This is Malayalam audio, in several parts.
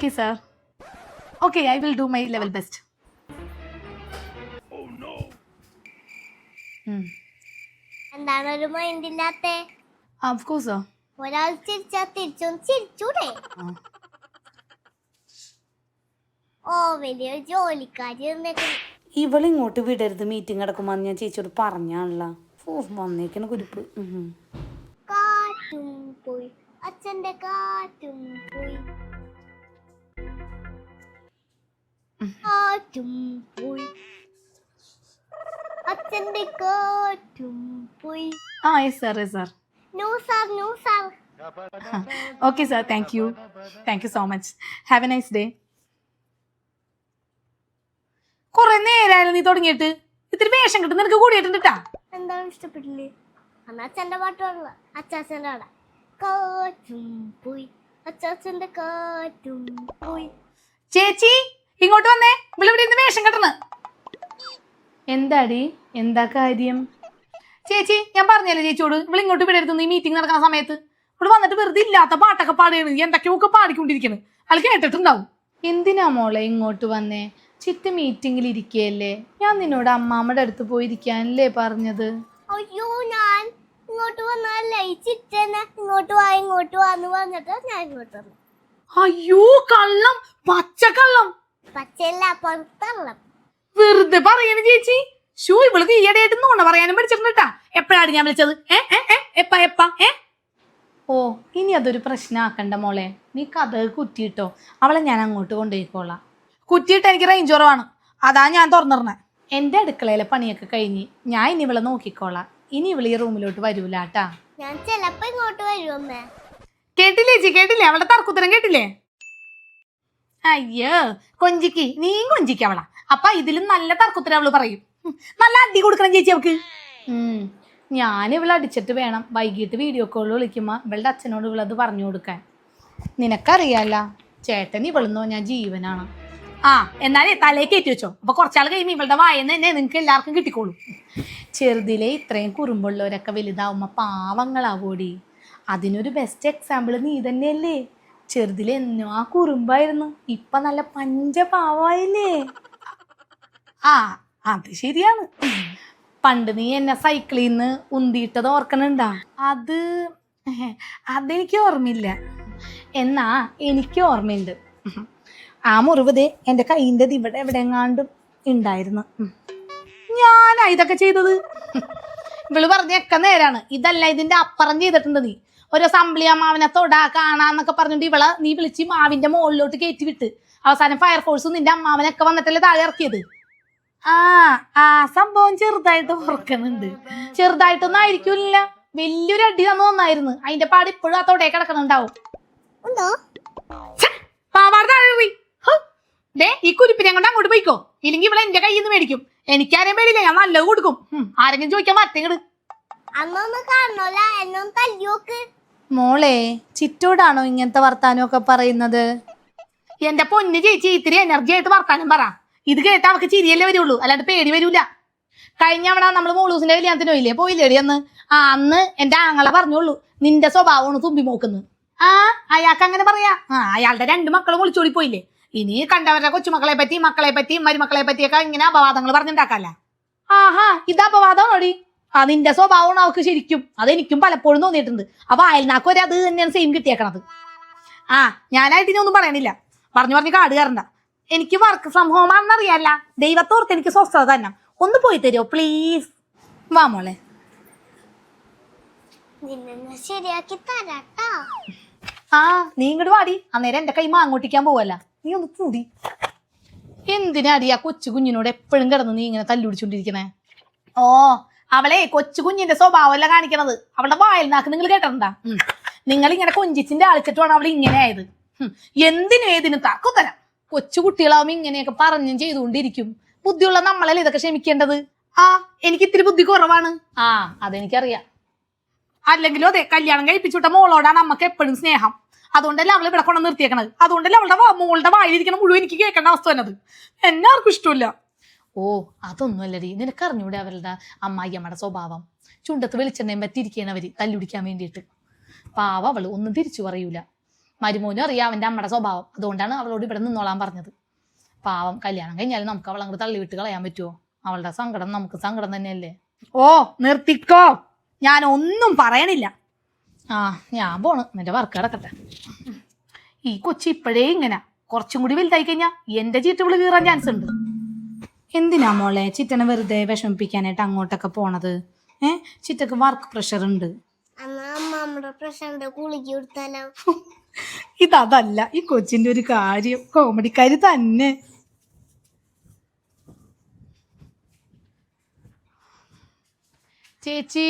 okay, sir. Okay I will do my level best. എന്താണ് ഒരു മൈൻഡ് ഇല്ലാത്തെ Of course, sir. ഒരാൾ ചിരിച്ചാ തിരിച്ചൊന്ന് ചിരിച്ചൂടെ. ഓ വലിയ ജോലിക്കാരി എന്നൊക്കെ ഇവളിങ്ങോട്ട് വിടരുത് മീറ്റിംഗ് നടക്കുമ്പോൾ ഞാൻ ചേച്ചിയോട് പറഞ്ഞാണല്ലോ വന്നേക്കണ കുരുപ്പ്. കാറ്റും പോയി അച്ഛന്റെ കാറ്റും പോയി കാറ്റും പോയി. അച്ഛന്റെ കാറ്റും പോയി. ആ yes, sir yes, sir no sir no sir okay sir thank you thank you so much have a nice day കുറെ നേരമായാലും നീ തുടങ്ങിയിട്ട്. ഇത്തിരി വേഷം കിട്ടും. നിനക്ക് കൂടിയിട്ടുണ്ട് ട്ടാ. എന്താണ് ഇഷ്ടപ്പെട്ടില്ലേ? അന്ന് അച്ഛന്റെ പാട്ട് പാടില്ല അച്ചാച്ചന്റെ പാടാ. കാറ്റും പോയി. അച്ചാച്ചന്റെ കാറ്റും പോയി. ചേച്ചി ഇങ്ങോട്ട് വന്നേ. ഇവിടെ ഇന്ന് വേഷം കെട്ടണ്. എന്താടി? എന്താ കാര്യം? ചേച്ചി ഞാൻ പറഞ്ഞല്ലേ ചേച്ചിയോട്? ഇവിടെ ഇങ്ങോട്ട് വിടരുത് ഈ മീറ്റിംഗ് നടക്കുന്ന സമയത്ത്. ഇവിടെ വന്നിട്ട് വെറുതെ ഇല്ലാത്ത പാട്ടൊക്കെ പാടുകയാണ് എന്തൊക്കെയൊക്കെ പാടിക്കൊണ്ടിരിക്കണ്. അത് കേട്ടിട്ടുണ്ടാവും. എന്തിനാ മോളെ ഇങ്ങോട്ട് വന്നേ? ചിത്ത് മീറ്റിംഗിൽ ഇരിക്കുകയല്ലേ? ഞാൻ നിന്നോട് അമ്മാമ്മയുടെ അടുത്ത് പോയിരിക്കാനല്ലേ പറഞ്ഞത്? അയ്യോ ഞാൻ ഇങ്ങോട്ട് വന്നല്ലേ ഈ ചിറ്റനെ ഇങ്ങോട്ട് വാ ഇങ്ങോട്ട് വാന്ന് പറഞ്ഞിട്ട് ഞാൻ ഇങ്ങോട്ട് വന്നു. അയ്യോ കള്ളം. പച്ച പുറത്തള്ളം വെറുതെ പറയണ ചേച്ചി. ഷൂ ഇവൾക്ക് ഈയിടെയായിട്ട് നോണ പറയാനും പഠിച്ചിട്ടുണ്ട് കേട്ടാ എപ്പോഴാണ് ഞാൻ വിളിച്ചത്? ഏ ഏ ഏ എപ്പ എപ്പ ഏ? ഓ ഇനി അതൊരു പ്രശ്നമാക്കണ്ട മോളെ. നീ കഥ കുറ്റിയിട്ടോ? അവളെ ഞാൻ അങ്ങോട്ട് കൊണ്ടുപോയിക്കോളാം. കുറ്റിയിട്ട് എനിക്ക് റേഞ്ച് കുറവാണ്. അതാ ഞാൻ തുറന്നിരുന്നെ എന്റെ അടുക്കളയിലെ പണിയൊക്കെ കഴിഞ്ഞ് ഞാൻ ഇനി ഇവളെ നോക്കിക്കോളാം. ഇനി ഇവൾ ഈ റൂമിലോട്ട് വരൂലാട്ടാ. ഞാൻ ചിലപ്പോ ഇങ്ങോട്ട് വരുമേ കേട്ടില്ലേ ചേച്ചി? കേട്ടില്ലേ? അവളുടെ തർക്കുത്തരം കേട്ടില്ലേ? അയ്യോ കൊഞ്ചിക്ക് നീയും കൊഞ്ചിക്ക് അവളാ. അപ്പൊ ഇതിലും നല്ല തർക്കത്തിന് അവൾ പറയും. നല്ല അടി കൊടുക്കണം ചേച്ചി അവക്ക്. ഞാൻ ഇവളെ അടിച്ചിട്ട് വേണം വൈകിട്ട് വീഡിയോ കോൾ വിളിക്കുമ്പോ ഇവളുടെ അച്ഛനോട് ഇവളത് പറഞ്ഞു കൊടുക്കാൻ. നിനക്കറിയാല്ല ചേട്ടൻ ഇവളെന്നോ ഞാൻ ജീവനാണ്. ആ എന്നാലേ തലേ കയറ്റി വെച്ചോ. അപ്പൊ കുറച്ചാൾ കഴിയുമ്പോൾ ഇവളുടെ വായന തന്നെ നിങ്ങൾക്ക് എല്ലാവർക്കും കിട്ടിക്കോളും. ചെറുതിലെ ഇത്രയും കുറുമ്പുള്ളവരൊക്കെ വലുതാവുമ്പോ പാവങ്ങളാവോടി. അതിനൊരു ബെസ്റ്റ് എക്സാമ്പിൾ നീ തന്നെയല്ലേ? ചെറുതിലെ എന്നോ ആ കുറുമ്പായിരുന്നു. ഇപ്പൊ നല്ല പഞ്ച പാവായില്ലേ ആ അത് ശരിയാണ്. പണ്ട് നീ എന്നെ സൈക്കിളിൽ നിന്ന് ഉന്തിയിട്ടത് ഓർക്കണുണ്ടാ? അത് അതെനിക്ക് ഓർമ്മയില്ല. എന്നാ എനിക്ക് ഓർമ്മയുണ്ട്. ആ മുറിവതേ എന്റെ എന്റെ ഇവിടെ ഇവിടെ എവിടെയെങ്ങാണ്ടും ഉണ്ടായിരുന്നു. ഞാനാ ഇതൊക്കെ ചെയ്തത്. ഇവൾ പറഞ്ഞൊക്കെ നേരാണ്. ഇതല്ല ഇതിന്റെ അപ്പുറം ചെയ്തിട്ടുണ്ട് നീ ഒരു അസംബ്ലി അമ്മാവിനെ തൊടാ കാണാന്നൊക്കെ പറഞ്ഞിട്ട് ഇവളെ നീ വിളിച്ച് മാവിന്റെ മുകളിലോട്ട് കയറ്റി വിട്ട്. അവസാനം ഫയർഫോഴ്സ് നിന്റെ അമ്മാവനൊക്കെ വന്നിട്ടല്ലേ താഴെ ഇറക്കിയത്? ആ ആ സംഭവം ചെറുതായിട്ട് ഓർക്കുന്നുണ്ട്. ചെറുതായിട്ടൊന്നും ആയിരിക്കില്ല വലിയൊരു അടി തന്നു വന്നായിരുന്നു അതിന്റെ പാട് ഇപ്പോഴും ആ തൊടേ കിടക്കണുണ്ടാവും പാവാട താഴെ ഈ കുരിപ്പിനെ കൊണ്ട് അങ്ങോട്ട് പോയിക്കോ. ഇല്ലെങ്കിൽ ഇവിടെ എന്റെ കയ്യിൽ നിന്ന് മേടിക്കും. എനിക്കാരെയും പേടിയില്ല ഞാൻ നല്ലത് കൊടുക്കും. ആരെങ്കിലും ചോദിക്കാൻ മറ്റങ്ങട് അന്നൊന്ന് കാണണോല? എന്നൊന്ന് തല്ലി നോക്ക് മോളെ ചിറ്റോടാണോ ഇങ്ങനത്തെ വർത്താനമൊക്കെ പറയുന്നത്? എന്റെ പൊന്നു ചേച്ചി ഇത്തിരി എനർജി ആയിട്ട് വർത്താനം പറ. ഇത് കേട്ട് അവക്ക് ചിരിയല്ലേ വരുള്ളൂ. അല്ലാണ്ട് പേടി വരൂല. കഴിഞ്ഞ അവിടെ നമ്മൾ മോളൂസിന്റെ കല്യാണത്തിന് പോയില്ലേ? പോയില്ലേടി അന്ന്? ആ അന്ന് എന്റെ ആങ്ങളെ പറഞ്ഞോളൂ നിന്റെ സ്വഭാവമാണ് തുമ്പി മോക്കുന്നത് ആ അയാൾക്ക് അങ്ങനെ പറയാ. ആ അയാളുടെ രണ്ട് മക്കളും ഒളിച്ചോടി പോയില്ലേ? ഇനി കണ്ടവരുടെ കൊച്ചുമക്കളെ പറ്റി മക്കളെ പറ്റി മരുമക്കളെ പറ്റിയൊക്കെ ഇങ്ങനെ അപവാദങ്ങൾ പറഞ്ഞുണ്ടാക്കല്ല? ആഹാ ഇത് അപവാദമാണോടി? ആ നിന്റെ സ്വഭാവമാണ് അവൾക്ക് ശരിക്കും അതെനിക്കും പലപ്പോഴും തോന്നിയിട്ടുണ്ട്. അപ്പൊ അയൽനാക്ക് ഒരു അത് തന്നെയാണ് സെയിം കിട്ടിയേക്കണത്. ആ ഞാനായിട്ട് ഇനി ഒന്നും പറയണില്ല. പറഞ്ഞു പറഞ്ഞ് കാട് കയറണ്ട. എനിക്ക് വർക്ക് ഫ്രം ഹോം ആണെന്ന് അറിയാല്ല. ദൈവത്തോർത്ത് എനിക്ക് സ്വസ്ഥത തന്നെ ഒന്ന് പോയി തരുമോ പ്ലീസ് വാ മോളെ. ശരിയാക്കി തരാട്ടാ. ആ നീ ഇങ്ങോട്ട് വാടി. അന്നേരം എന്റെ കൈ മാങ്ങോട്ടിക്കാൻ പോവല്ല. നീ ഒന്ന് കൂടി. എന്തിനാടി ആ കൊച്ചു കുഞ്ഞിനോട് എപ്പോഴും കിടന്ന് നീ ഇങ്ങനെ തല്ലുപിടിച്ചോണ്ടിരിക്കണേ ഓ അവളെ കൊച്ചു കുഞ്ഞിന്റെ സ്വഭാവമല്ല കാണിക്കണത്. അവളുടെ വായിൽ നാക്ക് നിങ്ങൾ കേട്ടിട്ടുണ്ടാ? നിങ്ങൾ ഇങ്ങനെ കൊഞ്ചിച്ചിന്റെ അളിച്ചിട്ടുമാണ് അവൾ ഇങ്ങനെ ആയത്. എന്തിനും ഏതിനും തക്കുതരം കൊച്ചു കുട്ടികളാവുമ്പോ ഇങ്ങനെയൊക്കെ പറഞ്ഞും ചെയ്തുകൊണ്ടിരിക്കും. ബുദ്ധിയുള്ള നമ്മളല്ലേ ഇതൊക്കെ ക്ഷമിക്കേണ്ടത്? ആ എനിക്ക് ഇത്തിരി ബുദ്ധി കുറവാണ്. ആ അതെനിക്കറിയാം. അല്ലെങ്കിലും അതെ കല്യാണം കഴിപ്പിച്ചുവിട്ട മോളോടാണ് അമ്മയ്ക്ക് എപ്പോഴും സ്നേഹം. അതുകൊണ്ടല്ലേ അവൾ ഇവിടെ കൊണ്ട് നിർത്തിയേക്കണത്. അതുകൊണ്ടല്ലേ അവളുടെ മോളുടെ വായിലിരിക്കണ മുഴുവൻ എനിക്ക് കേൾക്കേണ്ട അവസ്ഥ വന്നത്. എന്നെ ആർക്കും ഇഷ്ടമില്ല. ഓ അതൊന്നുമല്ലടി. നിനക്ക് അറിഞ്ഞൂടെ അവരുടെ അമ്മായിയമ്മയുടെ സ്വഭാവം? ചുണ്ടത്ത് വെളിച്ചെണ്ണയും പറ്റിയിരിക്കുകയാണ് അവർ തല്ലുടിക്കാൻ വേണ്ടിയിട്ട്. പാവ അവൾ ഒന്നും തിരിച്ചു പറയൂല. മരുമോനും അറിയാം അവന്റെ അമ്മയുടെ സ്വഭാവം. അതുകൊണ്ടാണ് അവളോട് ഇവിടെ നിന്നോളാൻ പറഞ്ഞത്. പാവം കല്യാണം കഴിഞ്ഞാൽ നമുക്ക് അവളെ അങ്ങോട്ട് തള്ളിവിട്ട് കളയാൻ പറ്റുമോ അവളുടെ സങ്കടം നമുക്ക് സങ്കടം തന്നെയല്ലേ? ഓ നിർത്തിക്കോ. ഞാൻ ഒന്നും പറയണില്ല. ആ ഞാൻ പോണ്. നിന്റെ വർക്ക് കിടക്കട്ടെ ഈ കൊച്ചി ഇപ്പോഴേ ഇങ്ങനെ. കുറച്ചും കൂടി വലുതായി കഴിഞ്ഞാൽ എന്റെ ചീട്ടുകൾ കീറാൻ ചാൻസ് ഉണ്ട്. എന്തിനാ മോളെ ചിറ്റനെ വെറുതെ വിഷമിപ്പിക്കാനായിട്ട് അങ്ങോട്ടൊക്കെ പോണത്? ഏ? ചിറ്റക്ക് വർക്ക് പ്രഷർ ഉണ്ട്. ഇതല്ല ഈ കൊച്ചിന്റെ ഒരു കാര്യം. കോമഡിക്കാരി തന്നെ. ചേച്ചി.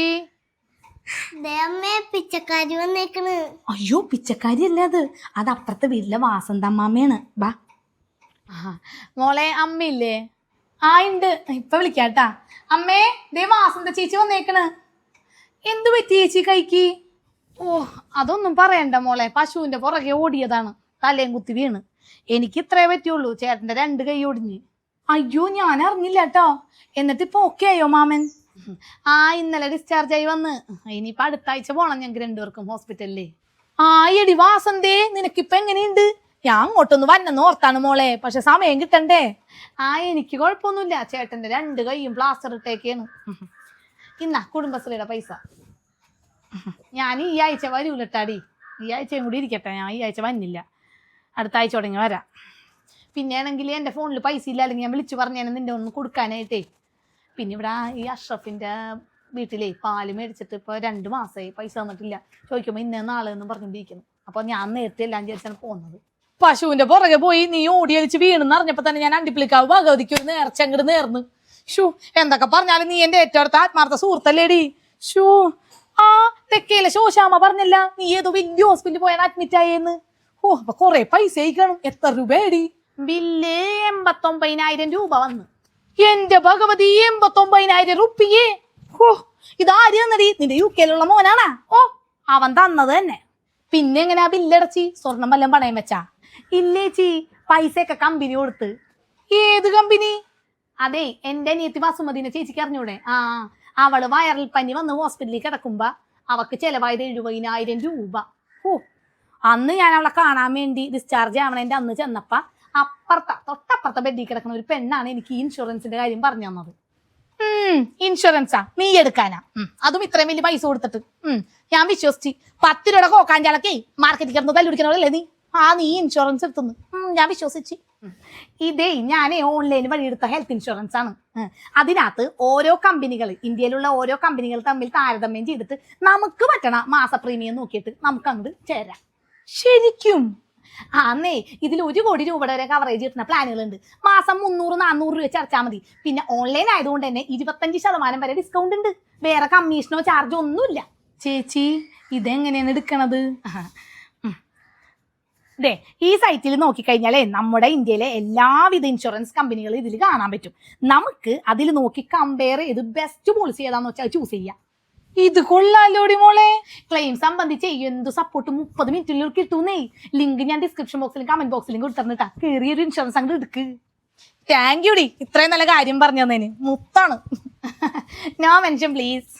ദേ അമ്മേ പിച്ചക്കാരി വന്നേക്കണ്. അയ്യോ പിച്ചക്കാരി അല്ല അത്. അത് അപ്പുറത്തെ വീട്ടിലെ വാസന്തമ്മാമയാണ് ബാ. മോളെ അമ്മയില്ലേ? ആ ഉണ്ട് ഇപ്പൊ വിളിക്കാട്ടാ. അമ്മേ ദേ വാസന്ത ചേച്ചി വന്നേക്കണ്. എന്തു പറ്റി ചേച്ചി കൈക്ക്? ഓ അതൊന്നും പറയണ്ട മോളെ. പശുവിന്റെ പുറകെ ഓടിയതാണ്. തലയും കുത്തി വീണ്. എനിക്ക് ഇത്രേ പറ്റിയുള്ളൂ. ചേട്ടന്റെ രണ്ട് കൈ ഒടിഞ്ഞ്. അയ്യോ ഞാൻ അറിഞ്ഞില്ല കേട്ടോ എന്നിട്ട് ഇപ്പൊ ഓക്കെ ആയോ മാമൻ? ആ ഇന്നലെ ഡിസ്ചാർജ് ആയി വന്ന്. ഇനിയിപ്പൊ അടുത്ത ആഴ്ച പോണം ഞങ്ങൾക്ക് രണ്ടുപേർക്കും ഹോസ്പിറ്റലിൽ ആ എടി വാസന്തേ നിനക്കിപ്പൊ എങ്ങനെയുണ്ട്? ഞാൻ അങ്ങോട്ടൊന്ന് വന്നെന്ന് ഓർത്താണ് മോളെ. പക്ഷെ സമയം കിട്ടണ്ടേ? ആ എനിക്ക് കുഴപ്പമൊന്നുമില്ല. ചേട്ടന്റെ രണ്ട് കൈയും പ്ലാസ്റ്റർ ഇട്ടേക്കാണ്. ഇന്നാ കുടുംബശ്രീയുടെ പൈസ. ഞാൻ ഈ ആഴ്ച വരൂലട്ടാടി. ഈ ആഴ്ചയും കൂടി ഇരിക്കട്ടെ. ഞാൻ ഈ ആഴ്ച വന്നില്ല. അടുത്ത ആഴ്ച തുടങ്ങി വരാം. പിന്നെ ആണെങ്കിൽ എന്റെ ഫോണിൽ പൈസ ഇല്ല അല്ലെങ്കിൽ ഞാൻ വിളിച്ചു പറഞ്ഞാൽ നിന്റെ ഒന്ന് കൊടുക്കാനായിട്ടേ. പിന്നെ ഇവിടെ ഈ അഷ്റഫിന്റെ വീട്ടിലേ പാൽ മേടിച്ചിട്ട് ഇപ്പോൾ രണ്ട് മാസമായി പൈസ തന്നിട്ടില്ല. ചോദിക്കുമ്പോൾ ഇന്ന നാളെ എന്ന് പറഞ്ഞുകൊണ്ടിരിക്കുന്നു. അപ്പോൾ ഞാൻ നേരത്തെ എല്ലാം വിചാരിച്ചാണ് പോകുന്നത് പശുവിന്റെ പുറകെ പോയി നീ ഓടി അലിച്ച് വീണെന്ന് അറിഞ്ഞപ്പോ തന്നെ ഞാൻ അണ്ടിപ്പിളിക്കാവ് ഭഗവതിക്ക് ഒരു നേർച്ച അങ്ങോട്ട് നേർന്ന്. ഷൂ എന്തൊക്കെ പറഞ്ഞാലും നീ എന്റെ ഏറ്റവും അടുത്ത ആത്മാർത്ഥ സുഹൃത്തല്ലേടി. ഷൂ ആ തെക്കേലെ ശോശാമ പറഞ്ഞില്ല നീ ഏതോ വലിയ ഹോസ്പിറ്റലിൽ പോയാൽ അഡ്മിറ്റ് ആയെന്ന്. ഓ അപ്പൊ കൊറേ പൈസ അയക്കണം. എത്ര രൂപയടി ബില്ല് എൺപത്തൊമ്പതിനായിരം രൂപ വന്ന്. എന്റെ ഭഗവതി എൺപത്തൊമ്പതിനായിരം റുപ്പിയേ. ഓ ഇതാര് തന്നടി? നിന്റെ യു കെയിലുള്ള മോനാണാ. ഓ അവൻ തന്നത് തന്നെ പിന്നെ എങ്ങനെയാ ബില്ലടച്ചി? സ്വർണം വല്ലതും പണയം വെച്ചാ? ഇല്ലേച്ചി പൈസയൊക്കെ കമ്പനി കൊടുത്ത്. ഏത് കമ്പനി അതെ എന്റെ അനിയത്തി വാസുമതിനെ ചേച്ചിക്ക് അറിഞ്ഞൂടെ? ആ അവൾ വയറൽ പനി വന്ന് ഹോസ്പിറ്റലിൽ കിടക്കുമ്പോ അവക്ക് ചെലവായത് എഴുപതിനായിരം രൂപ. ഓ അന്ന് ഞാൻ അവളെ കാണാൻ വേണ്ടി ഡിസ്ചാർജ് ആവണേന്റെ അന്ന് ചെന്നപ്പ അപ്പുറത്ത തൊട്ടപ്പുറത്തെ ബെഡിൽ കിടക്കുന്ന ഒരു പെണ്ണാണ് എനിക്ക് ഇൻഷുറൻസിന്റെ കാര്യം പറഞ്ഞു തന്നത്. ഇൻഷുറൻസാ നീ എടുക്കാനാ. അതും ഇത്രയും വലിയ പൈസ കൊടുത്തിട്ട്. ഞാൻ വിശ്വസിച്ച് പത്ത് രൂപയുടെ കോക്കാഞ്ചാലൊക്കെ മാർക്കറ്റിൽ കിടന്ന് തല്ലുപിടിക്കണല്ലേ നീ? ആ നീ ഇൻഷുറൻസ് എടുത്തുന്നു. ഞാൻ വിശ്വസിച്ച്. ഇതേ ഞാൻ ഓൺലൈൻ വഴി എടുത്ത ഹെൽത്ത് ഇൻഷുറൻസ് ആണ്. അതിനകത്ത് ഓരോ കമ്പനികൾ ഇന്ത്യയിലുള്ള ഓരോ കമ്പനികൾ തമ്മിൽ താരതമ്യം ചെയ്തിട്ട് നമുക്ക് പറ്റണ മാസ പ്രീമിയം നോക്കിയിട്ട് നമുക്ക് അങ്ങോട്ട് ചേരാം. ശരിക്കും. ആന്നേ ഇതിൽ ഒരു കോടി രൂപയുടെ വരെ കവറേജ് കിട്ടുന്ന പ്ലാനുകളുണ്ട് മാസം മുന്നൂറ് നാന്നൂറ് രൂപ ചർച്ചാ മതി. പിന്നെ ഓൺലൈൻ ആയതുകൊണ്ട് തന്നെ ഇരുപത്തഞ്ച് ശതമാനം വരെ ഡിസ്കൗണ്ട് ഉണ്ട്. വേറെ കമ്മീഷനോ ചാർജോ ഒന്നുമില്ല. ചേച്ചി ഇതെങ്ങനെയാണ് എടുക്കണത്. ദേ ഈ സൈറ്റിൽ നോക്കിക്കഴിഞ്ഞാലേ നമ്മുടെ ഇന്ത്യയിലെ എല്ലാവിധ ഇൻഷുറൻസ് കമ്പനികളും ഇതിൽ കാണാൻ പറ്റും. നമുക്ക് അതിൽ നോക്കി കമ്പയർ ചെയ്ത് ബെസ്റ്റ് പോളിസി ഏതാന്ന് വെച്ചാൽ ചൂസ് ചെയ്യാം. ഇത് കൊള്ളാലോടി മോളെ. ക്ലെയിം സംബന്ധിച്ച് എന്ത് സപ്പോർട്ട് മുപ്പത് മിനിറ്റിലൂടെ കിട്ടൂന്നേ. ലിങ്ക് ഞാൻ ഡിസ്ക്രിപ്ഷൻ ബോക്സിലും കമന്റ് ബോക്സിലും കൊടുത്തിരുന്നിട്ടാ കയറിയൊരു ഇൻഷുറൻസ് അങ്ങോട്ട് എടുക്ക്. താങ്ക് യു ഡി ഇത്രയും നല്ല കാര്യം പറഞ്ഞു തന്നേന്. മുത്താണ്. നോ മെൻഷൻ പ്ലീസ്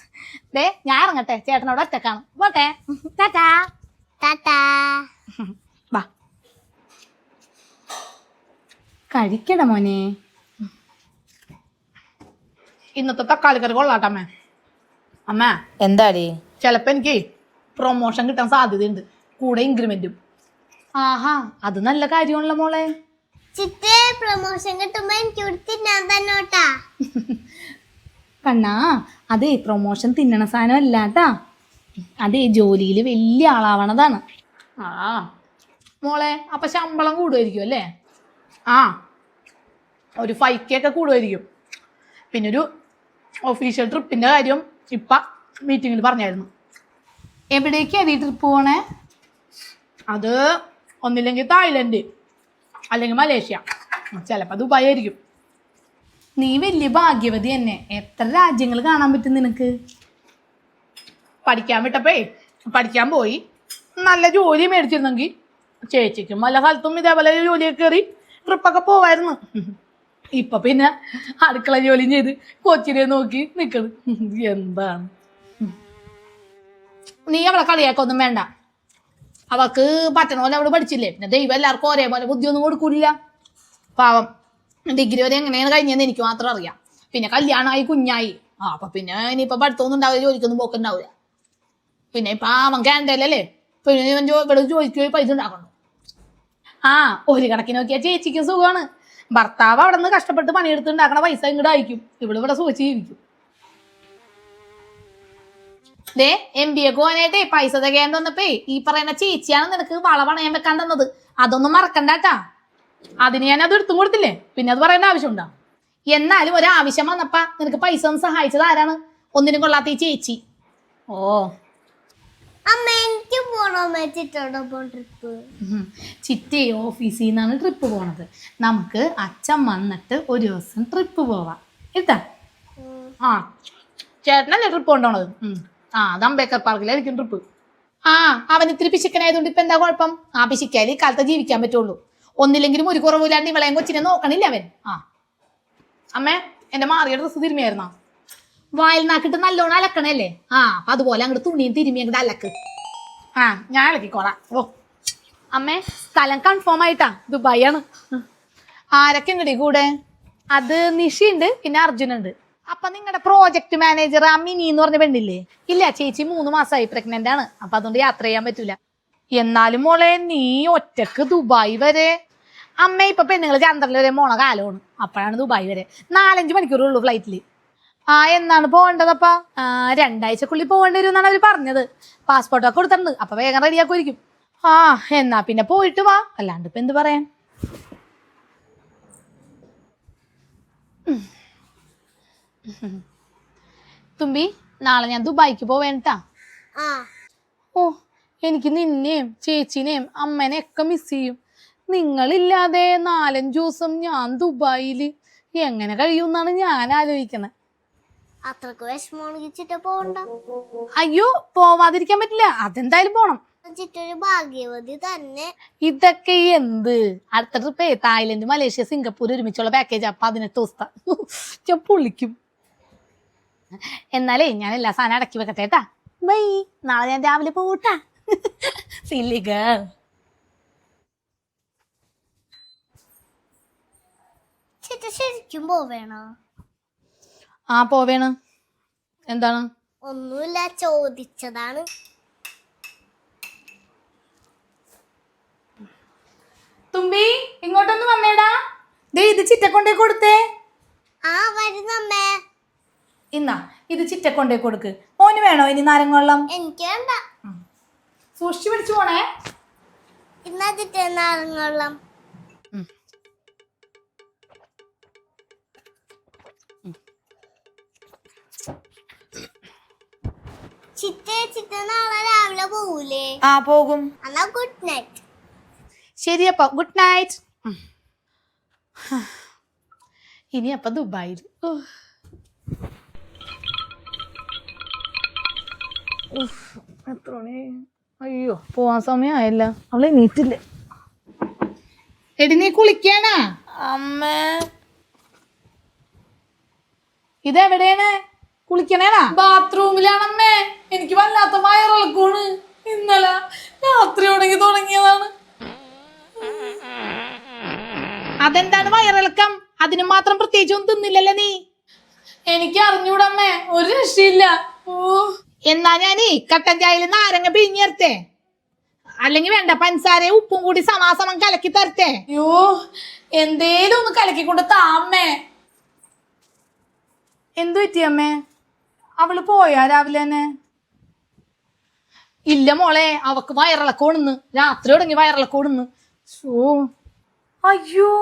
ദേ ഞാൻ ഇറങ്ങട്ടെ. ചേട്ടനോട് ഒറ്റക്കാണ്. പോട്ടെ. ടാറ്റാ. ടാറ്റാ വാ കഴിക്കട മോനെ. ഇന്നത്തെ തക്കാളി കറി കൊള്ളാട്ടമ്മേ അമ്മ. എന്താടി? ചിലപ്പോ എനിക്ക് പ്രൊമോഷൻ കിട്ടാൻ സാധ്യതയുണ്ട്. കൂടെ ഇൻക്രിമെന്റും ആഹാ അത് നല്ല കാര്യമാണല്ലോ മോളെ. ചിറ്റേ പ്രൊമോഷൻ കിട്ടുമ്പോ എനിക്ക് ഇവിടെ തിന്നാൻ തന്നോട്ടാ കണ്ണാ അതെ പ്രൊമോഷൻ തിന്നണ സാധനം അല്ലാട്ടാ. അതെ ജോലിയിൽ വലിയ ആളാവണതാണ്. ആ മോളെ അപ്പൊ ശമ്പളം കൂടുമായിരിക്കും അല്ലേ? ആ ഒരു ഫൈവ് കെ ഒക്കെ കൂടുമായിരിക്കും പിന്നെ ഒരു ഒഫീഷ്യൽ ട്രിപ്പിന്റെ കാര്യം ഇപ്പം മീറ്റിങ്ങിൽ പറഞ്ഞായിരുന്നു. എവിടേക്കാണ് ഈ ട്രിപ്പ് പോണേ? അത് ഒന്നില്ലെങ്കിൽ തായ്ലൻഡ് അല്ലെങ്കിൽ മലേഷ്യ. ചിലപ്പോൾ ദുബായ് ആയിരിക്കും. നീ വലിയ ഭാഗ്യവതി തന്നെ. എത്ര രാജ്യങ്ങൾ കാണാൻ പറ്റും നിനക്ക്? പഠിക്കാൻ വിട്ടപ്പേ പഠിക്കാൻ പോയി. നല്ല ജോലി മേടിച്ചിരുന്നെങ്കിൽ ചേച്ചിക്കും പല സ്ഥലത്തും ഇതേപോലെ ജോലിയൊക്കെ കയറി ട്രിപ്പൊക്കെ പോവായിരുന്നു. ഇപ്പൊ പിന്നെ അടുക്കള ജോലിയും ചെയ്ത് കൊച്ചിനെ നോക്കി നിക്കണ്. എന്താണ്? നീ അവളെ കളിയാക്കൊന്നും വേണ്ട. അവക്ക് പറ്റണ പോലെ അവിടെ പഠിച്ചില്ലേ? പിന്നെ ദൈവം എല്ലാവർക്കും ഒരേപോലെ ബുദ്ധിയൊന്നും കൊടുക്കൂല പാവം. ഡിഗ്രി വരെ എങ്ങനെയാണ് കഴിഞ്ഞതെന്ന് എനിക്ക് മാത്രം അറിയാം. പിന്നെ കല്യാണമായി കുഞ്ഞായി. ആ അപ്പൊ പിന്നെ ഇനിയിപ്പൊ പഠിത്തമൊന്നും ഉണ്ടാവില്ല ജോലിക്കൊന്നും പോക്കുണ്ടാവില്ല. പിന്നെ ഇപ്പൊ അവൻ കേണ്ടല്ലേ പിന്നെ ഇവൻ ഇവിടെ ജോലിക്ക് പോയി പൈസ ഉണ്ടാക്കണം? ആ ഒരു കണക്കിന് നോക്കിയാൽ ചേച്ചിക്കും സുഖമാണ് ഭർത്താവ് അവിടെ നിന്ന് കഷ്ടപ്പെട്ട് പണിയെടുത്തുണ്ടാക്കണ പൈസ ഇങ്ങോട്ട് അയക്കും. ഇവിടെ ഇവിടെ സുഖിച്ച് ജീവിക്കും. ദേ എം ബി എ പോകാനായിട്ടേ പൈസ തികയാൻ തന്നപ്പേ ഈ പറയുന്ന ചേച്ചിയാണ് നിനക്ക് വള പണയം വെക്കാൻ തന്നത്. അതൊന്നും മറക്കണ്ടാട്ടാ അതിന് ഞാൻ അത് എടുത്തും കൊടുത്തില്ലേ? പിന്നെ അത് പറയേണ്ട ആവശ്യമുണ്ടോ? എന്നാലും ഒരാവശ്യം വന്നപ്പാ നിനക്ക് പൈസ ഒന്ന് സഹായിച്ചത് ആരാണ്? ഒന്നിനും കൊള്ളാത്ത ഈ ചേച്ചി. ഓ അമ്മ എനിക്ക് പോണോ ചിറ്റോടൊപ്പം ട്രിപ്പ് ഉം. ചിറ്റേ ഓഫീസിൽ നിന്നാണ് ട്രിപ്പ് പോണത്. നമുക്ക് അച്ഛൻ വന്നിട്ട് ഒരു ദിവസം ട്രിപ്പ് പോവാം. കേട്ടാ? ആ ചേട്ടനല്ലേ ട്രിപ്പ് കൊണ്ടുപോണത് ആ അത് അംബേദ്കർ പാർക്കിലായിരിക്കും ട്രിപ്പ് ആ അവൻ ഇത്തിരി പിശുക്കനായതുകൊണ്ട് ഇപ്പൊ എന്താ കുഴപ്പം? ആ പിശിക്കാൻ ഈ കാലത്ത് ജീവിക്കാൻ പറ്റുള്ളൂ. ഒന്നില്ലെങ്കിലും ഒരു കുറവില്ലാണ്ട് ഇവളെയും കൊച്ചിനെ നോക്കണില്ല അവൻ. ആ. അമ്മേ എന്റെ മാറിയ ഡ്രസ്സ് തിരുമിയായിരുന്നോ വായിൽ നാക്കിട്ട് നല്ലോണം അലക്കണല്ലേ? ആ അപ്പൊ അതുപോലെ അങ്ങോട്ട് തുണിയും തിരുമ്മി അങ്ങോട്ട് അലക്ക്. ആ ഞാൻ അലക്കിക്കോളാം. ഓ. അമ്മേ സ്ഥലം കൺഫേം ആയിട്ടാ. ദുബായ് ആണ് ആരൊക്കെ ഉണ്ട് കൂടെ? അത് നിഷിയുണ്ട് പിന്നെ അർജുൻ ഉണ്ട് അപ്പൊ നിങ്ങളുടെ പ്രോജക്ട് മാനേജർ ആ മിനി എന്ന് പറഞ്ഞ പെണ്ണില്ലേ? ഇല്ല ചേച്ചി മൂന്ന് മാസമായി പ്രഗ്നന്റ് ആണ്. അപ്പൊ അതുകൊണ്ട് യാത്ര ചെയ്യാൻ പറ്റൂല. എന്നാലും മോളെ നീ ഒറ്റയ്ക്ക് ദുബായ് വരെ. അമ്മ ഇപ്പൊ പെണ്ണുങ്ങൾ ചന്ദ്രനിൽ വരെ മോളെ കാലമാണ് അപ്പോഴാണ് ദുബായ് വരെ. നാലഞ്ച് മണിക്കൂറുള്ളൂ ഫ്ലൈറ്റിൽ ആ എന്നാണ് പോകേണ്ടതപ്പാ? രണ്ടാഴ്ചക്കുള്ളിൽ പോകേണ്ടി വരും എന്നാണ് അവർ പറഞ്ഞത് പാസ്പോർട്ടൊക്കെ കൊടുത്തിട്ടുണ്ട്. അപ്പൊ വേഗം റെഡിയാക്കുമായിരിക്കും. ആ എന്നാ പിന്നെ പോയിട്ട് വാ. അല്ലാണ്ട് ഇപ്പൊ എന്ത് പറയാൻ? തുമ്പി നാളെ ഞാൻ ദുബായിക്ക് പോവേണ്ടാ? ഓ എനിക്ക് നിന്നെയും ചേച്ചിനെയും അമ്മേനെയും ഒക്കെ മിസ് ചെയ്യും. നിങ്ങളില്ലാതെ നാലഞ്ചു ദിവസം ഞാൻ ദുബായിൽ എങ്ങനെ കഴിയുമെന്നാണ് ഞാൻ ആലോചിക്കുന്നത് അത്രയ്ക്ക് വിഷമമാണെങ്കിൽ പോകണ്ട അയ്യോ പോവാതിരിക്കാൻ പറ്റില്ല. അതെന്തായാലും പോണം. ചിറ്റൊരു ഭാഗ്യവതി തന്നെ. ഇതൊക്കെ എന്ത്? അടുത്ത ട്രിപ്പേ തായ്ലൻഡ് മലേഷ്യ സിംഗപ്പൂർ ഒരുമിച്ചുള്ള പാക്കേജ് അപ്പൊ പതിനെട്ട് ദിവസത്തെ. ഞാൻ പൊളിക്കും. എന്നാലേ ഞാൻ എല്ലാ സാധനം അടക്കി വെക്കട്ടെ കേട്ടാ. ബൈ. നാളെ ഞാൻ രാവിലെ പോട്ടാ സില്ലി ഗേൾ ശരിക്കും പോവേണോ? ആ പോവേണ് എന്താണ്? ഒന്നുമില്ല ചോദിച്ചതാണ്. തുമ്പി ഇങ്ങോട്ടൊന്ന് വന്നേടാ. ദേ ഇത് ചിറ്റക്കൊണ്ടേ കൊടുത്തേ. ആ വരുന്നമ്മേ. ഇന്നാ ഇത് ചിറ്റക്കൊണ്ടേ കൊടുക്ക്. ഓന് വേണോ ഇനി നാരങ്ങ വെള്ളം എനിക്ക് വേണ്ട. സൂക്ഷിച്ചു പിടിച്ചു പോണേ. ഇന്നാ ചിറ്റ നാരങ്ങള്ളം ചിറ്റ രാവിലെ ആ പോകും. എന്നാ ഗുഡ് നൈറ്റ് ശരി അപ്പൊ ഗുഡ് നൈറ്റ് ഇനി അപ്പൊ ദുബായിൽ എത്ര? അയ്യോ പോവാൻ സമയമായല്ല അവളെ എണീറ്റില്ലേ. എടി നീ കുളിക്കാനാ? അമ്മ. ഇതെവിടെയാണ്? കുളിക്കണേനാ ബാത്റൂമിലാണമ്മേ എനിക്ക് വല്ലാത്ത വയറിളക്കോണ് ഇന്നലെ രാത്രി ഉണങ്ങി തുടങ്ങിയതാണ്. അതെന്താണ് വയറിളക്കം? അതിന് മാത്രം പ്രത്യേകിച്ച് ഒന്നും തിന്നില്ലല്ലോ നീ? എനിക്ക് അറിഞ്ഞൂടമ്മേ ഒരു രക്ഷയില്ല. ഓ. എന്നാ ഞാനേ കട്ടൻ ചായയിൽ നാരങ്ങ പിഴിഞ്ഞേർത്തേ അല്ലെങ്കിൽ വേണ്ട പഞ്ചസാരയും ഉപ്പും കൂടി സമാസമം കലക്കി തരത്തേ അയ്യോ എന്തേലും ഒന്ന് കലക്കി കൊണ്ട് താമ്മേ എന്തു പറ്റി അമ്മേ അവൾ പോയാ രാവിലെ തന്നെ? ഇല്ല മോളെ അവക്ക് വയറിളക്കോണെന്ന് രാത്രി തുടങ്ങി വയറിളക്കോണെന്ന് ഓ അയ്യോ.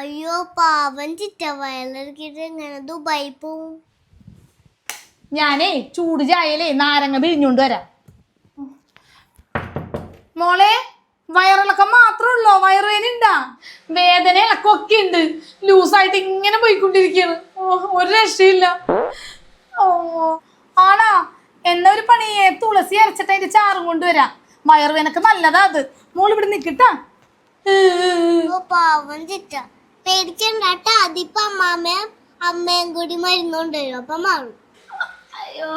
അയ്യോ പാവൻ ചിറ്റ വയറിളക്കിട്ട് എങ്ങനെ ദുബായി പോവും? ഞാനേ ചൂട് ചായലേ നാരങ്ങ പിഴിഞ്ഞോണ്ട് വരാം. മോളെ വയറിളക്കം മാത്രമല്ലോ വയറുവേന ഉണ്ടാ? വേദന ഇളക്കമൊക്കെ ഉണ്ട്. ലൂസായിട്ട് ഇങ്ങനെ പോയിക്കൊണ്ടിരിക്കുകയാണ്. ഓ ഒരു രക്ഷയില്ല ഓ ആണാ? എന്നാ പണിയെ തുളസി അരച്ചിട്ട് അതിന്റെ ചാറും കൊണ്ടുവരാം. വയറുവേനക്ക് നല്ലതാ അത്. മോൾ ഇവിടെ നിക്കട്ടാ. പേടിക്കണ്ടാട്ടാ അതിപ്പോ അമ്മാമ്മയും അമ്മയും കൂടി മരുന്നുണ്ടല്ലോ അപ്പൊ മാറും അയ്യോ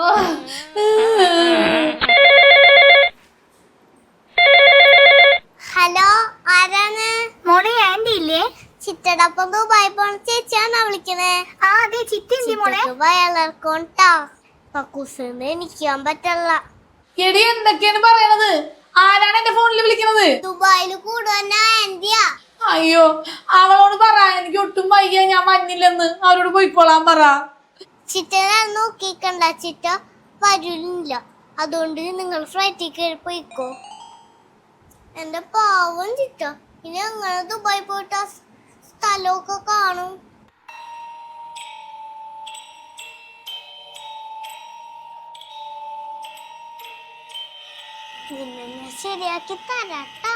ചിറ്റടൊപ്പം ദുബായി പോണ ചേച്ചിയാണോ വിളിക്കണേ ആ അതെ ചിറ്റി മോളെ വയറിളക്കോണ്ടാ കക്കൂസിന്ന് എനിക്കാൻ പറ്റല്ല. എടി എന്തൊക്കെയാണ് പറയണത്? ആരാണ് എന്റെ ഫോണിൽ വിളിക്കുന്നത് ദുബായിൽ കൂടുവന്ന ആന്റിയാ. അയ്യോ അവളോട് പറ. എനിക്ക് ഒട്ടും വയ്യ. ഞാൻ മഞ്ഞില്ലെന്ന് അവരോട് പോയിക്കോളാൻ പറ. ചിറ്റനെ നോക്കിക്കണ്ട ചിറ്റ. വരില്ല അതുകൊണ്ട് നിങ്ങൾ ഫ്ലൈറ്റിൽ കയറി പോയിക്കോ. എന്റെ പാവം ചിറ്റ. ഇനി അങ്ങനെ ദുബായി പോയിട്ട് സ്ഥലമൊക്കെ കാണും? നിന്നെ ഞാൻ ശരിയാക്കി തരാട്ടാ.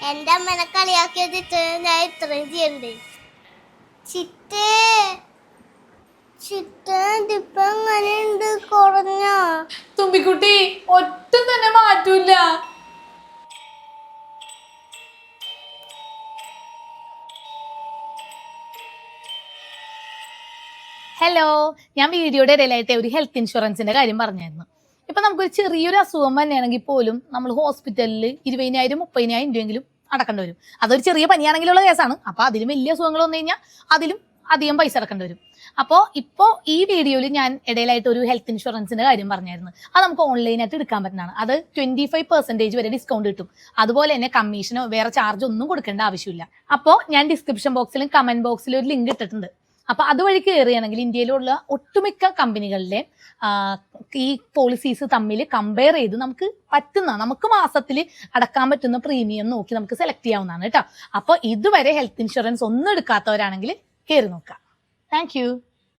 എന്റെ അമ്മനെ കളിയാക്കിയത് ഞാൻ ഇത്രയും ചെയ്യണ്ടേ? ചിറ്റേ ചിറ്റേ ഇതിപ്പോ എങ്ങനെയുണ്ട് കുറഞ്ഞ? തുമ്പിക്കുട്ടി ഒട്ടും തന്നെ മാറ്റൂല ഹലോ ഞാൻ വീഡിയോയുടെ ഇടയിലായിട്ട് ഒരു ഹെൽത്ത് ഇൻഷുറൻസിന്റെ കാര്യം പറഞ്ഞായിരുന്നു. ഇപ്പൊ നമുക്കൊരു ചെറിയൊരു അസുഖം തന്നെയാണെങ്കിൽ പോലും നമ്മൾ ഹോസ്പിറ്റലിൽ ഇരുപതിനായിരം മുപ്പതിനായിരം രൂപയെങ്കിലും അടക്കേണ്ടി വരും. അതൊരു ചെറിയ പനിയാണെങ്കിലുള്ള കേസാണ്. അപ്പൊ അതിലും വലിയ അസുഖങ്ങൾ വന്നു കഴിഞ്ഞാൽ അതിലും അധികം പൈസ അടക്കേണ്ടി വരും. അപ്പോൾ ഇപ്പോൾ ഈ വീഡിയോയിൽ ഞാൻ ഇടയിലായിട്ട് ഒരു ഹെൽത്ത് ഇൻഷുറൻസിന്റെ കാര്യം പറഞ്ഞായിരുന്നു. അത് നമുക്ക് ഓൺലൈനായിട്ട് എടുക്കാൻ പറ്റുന്നതാണ്. അത് ട്വന്റി ഫൈവ് പെർസെന്റേജ് വരെ ഡിസ്കൗണ്ട് കിട്ടും. അതുപോലെ തന്നെ കമ്മീഷനോ വേറെ ചാർജ് ഒന്നും കൊടുക്കേണ്ട ആവശ്യമില്ല. അപ്പോൾ ഞാൻ ഡിസ്ക്രിപ്ഷൻ ബോക്സിലും കമന്റ് ബോക്സിലും ഒരു ലിങ്ക് ഇട്ടിട്ടുണ്ട്. അപ്പോൾ അതുവഴി കയറുകയാണെങ്കിൽ ഇന്ത്യയിലുള്ള ഒട്ടുമിക്ക കമ്പനികളിലെ ഈ പോളിസീസ് തമ്മിൽ കമ്പയർ ചെയ്ത് നമുക്ക് പറ്റുന്ന നമുക്ക് മാസത്തിൽ അടക്കാൻ പറ്റുന്ന പ്രീമിയം നോക്കി നമുക്ക് സെലക്ട് ചെയ്യാവുന്നതാണ് കേട്ടോ. അപ്പോൾ ഇതുവരെ ഹെൽത്ത് ഇൻഷുറൻസ് ഒന്നും എടുക്കാത്തവരാണെങ്കിൽ കയറി നോക്കാം താങ്ക്